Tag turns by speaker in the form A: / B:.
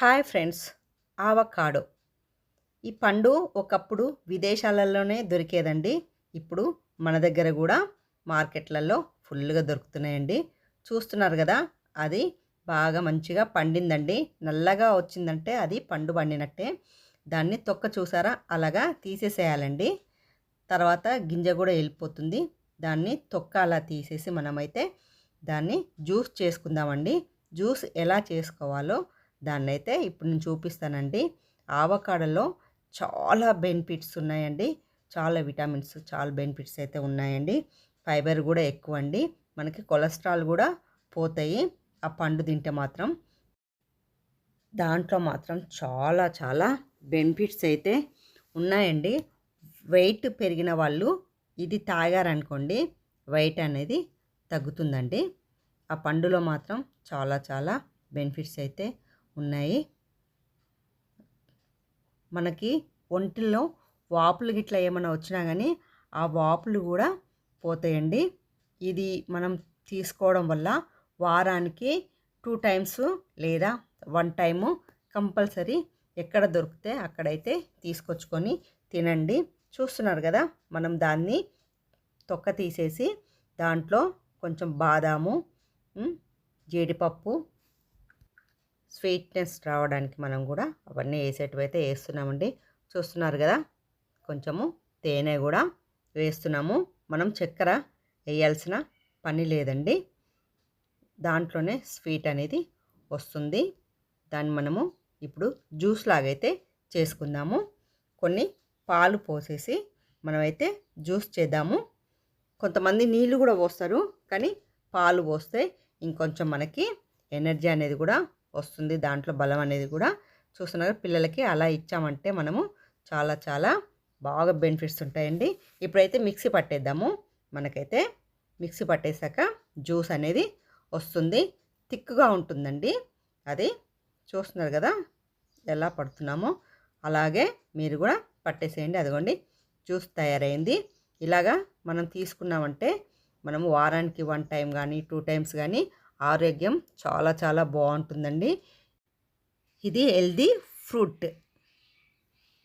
A: Hi friends avocado. ఈ పండు ఒకప్పుడు విదేశాలలోనే దొరికేదండి. ఇప్పుడు మన దగ్గర కూడా మార్కెట్లలో ఫుల్గా దొరుకుతున్నాయండి. చూస్తున్నారు కదా అది బాగా మంచిగా పండిందండి. నల్లగా వచ్చిందంటే అది పండు పండినట్టే. దాన్ని తొక్క చూసారా? అలాగా తీసేసేయాలండి. తర్వాత గింజ కూడా వెళ్ళిపోతుంది. దాన్ని తొక్క అలా తీసేసి మనమైతే దాన్ని జ్యూస్ చేసుకుందామండి. జ్యూస్ ఎలా చేసుకోవాలో దాన్ని అయితే ఇప్పుడు నేను చూపిస్తానండి. ఆవకాడలో చాలా బెనిఫిట్స్ ఉన్నాయండి. చాలా విటమిన్స్ చాలా బెనిఫిట్స్ అయితే ఉన్నాయండి. ఫైబర్ కూడా ఎక్కువ అండి మనకి కొలెస్ట్రాల్ కూడా పోతాయి. ఆ పండు తింటే మాత్రం దాంట్లో మాత్రం చాలా చాలా బెనిఫిట్స్ అయితే ఉన్నాయండి. వెయిట్ పెరిగిన వాళ్ళు ఇది తాగారనుకోండి వెయిట్ అనేది తగ్గుతుందండి. ఆ పండులో మాత్రం చాలా చాలా బెనిఫిట్స్ అయితే ఉన్నాయి. మనకి ఒంటిలో వాపులు గిట్లా ఏమైనా వచ్చినా కానీ ఆ వాపులు కూడా పోతాయండి. ఇది మనం తీసుకోవడం వల్ల వారానికి టూ టైమ్స్ లేదా వన్ టైము కంపల్సరీ ఎక్కడ దొరికితే అక్కడైతే తీసుకొచ్చుకొని తినండి. చూస్తున్నారు కదా మనం దాన్ని తొక్క తీసేసి దాంట్లో కొంచెం బాదాము జీడిపప్పు స్వీట్నెస్ రావడానికి మనం కూడా అవన్నీ వేసేటివైతే వేస్తున్నామండి. చూస్తున్నారు కదా కొంచెము తేనె కూడా వేస్తున్నాము. మనం చక్కెర వేయాల్సిన పని లేదండి. దాంట్లోనే స్వీట్ అనేది వస్తుంది. దాన్ని మనము ఇప్పుడు జ్యూస్ లాగైతే చేసుకుందాము. కొన్ని పాలు పోసేసి మనమైతే జ్యూస్ చేద్దాము. కొంతమంది నీళ్ళు కూడా పోస్తారు కానీ పాలు పోస్తే ఇంకొంచెం మనకి ఎనర్జీ అనేది కూడా వస్తుంది. దాంట్లో బలం అనేది కూడా చూస్తున్నారు పిల్లలకి అలా ఇచ్చామంటే మనము చాలా చాలా బాగా బెనిఫిట్స్ ఉంటాయండి. ఇప్పుడైతే మిక్సీ పట్టేద్దాము. మనకైతే మిక్సీ పట్టేశాక జ్యూస్ అనేది వస్తుంది. థిక్గా ఉంటుందండి. అది చూస్తున్నారు కదా ఎలా పడుతున్నామో. అలాగే మీరు కూడా పట్టేసేయండి. అదిగోండి జ్యూస్ తయారైంది. ఇలాగా మనం తీసుకున్నామంటే మనము వారానికి వన్ టైం కానీ టూ టైమ్స్ కానీ ఆరోగ్యం చాలా చాలా బాగుంటుందండి. ఇది హెల్దీ ఫ్రూట్.